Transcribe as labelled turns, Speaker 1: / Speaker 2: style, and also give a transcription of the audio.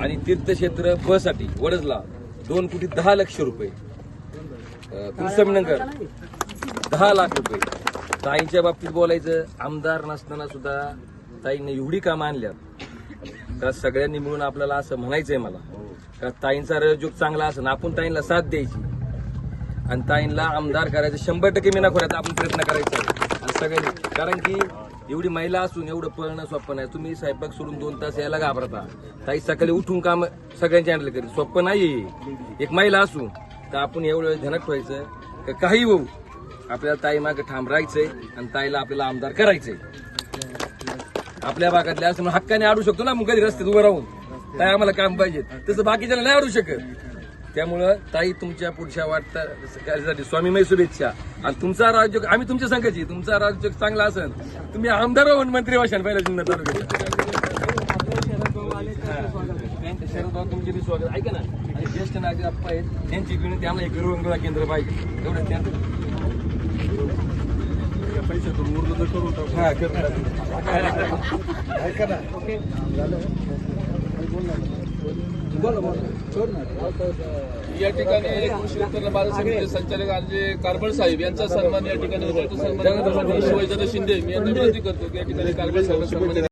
Speaker 1: आणि तीर्थक्षेत्र बससाठी वडजला दोन कोटी दहा लक्ष रुपये. अं, कृष्णनगर दहा लाख रुपये. ताईंच्या बाबतीत बोलायचं आमदार नसताना सुद्धा ताईंनी एवढी कामं आणल्यात. का सगळ्यांनी मिळून आपल्याला असं म्हणायचंय मला. का ताईंचा रजयोग चांगला असं आपण ताईंना साथ द्यायची. आणि ताईंना आमदार करायचं शंभर टक्के मी करायचा आपण प्रयत्न करायचा. सगळ्यांनी कारण की एवढी महिला असून एवढं पळणं सोपं नाही. तुम्ही स्वयंपाक सोडून दोन तास यायला घाबरता. ताई सकाळी उठून काम सगळ्यांची आणलं करेल सोपं नाही एक महिला असून तर आपण एवढं वेळ ध्यानात ठेवायचं का काही होऊ? आपल्याला ताई मागे ठाम राहायचंय आणि ताईला आपल्याला आमदार करायचंय. आपल्या भागातल्या असं हक्काने आडू शकतो ना मग कधी रस्त्यात उभं राहून. ताई आम्हाला काम पाहिजे तसं बाकीच्याला नाही आडू शकत. त्यामुळं ताई तुमच्या पुढच्या वाटतात स्वामीमय शुभेच्छा आणि तुमचा राज्य आम्ही तुमच्या संघाची तुमचा राज्य चांगला असेल तुम्ही आमदार होऊन मंत्री व्हाल पहिल्या जिल्हा तालुक्यात त्यांचं शरद भाऊ तुमचे स्वागत. ऐका ना आणि ज्येष्ठ नागरिक आप्पा आहेत त्यांची विनंती आम्हाला एक विरंगुळा केंद्र पाहिजे. एवढं त्यांचं.
Speaker 2: पैशातून उरलं तर करून टाकू
Speaker 1: हा करतात
Speaker 3: या ठिकाणी कृषी उत्पन्न बाजार समितीचे संचालक आणि कारबळ साहेब यांचा सन्मान या ठिकाणी सन्मान शिवाजीदादा शिंदे मी यांना विनंती करतो की या ठिकाणी कारबळ साहेब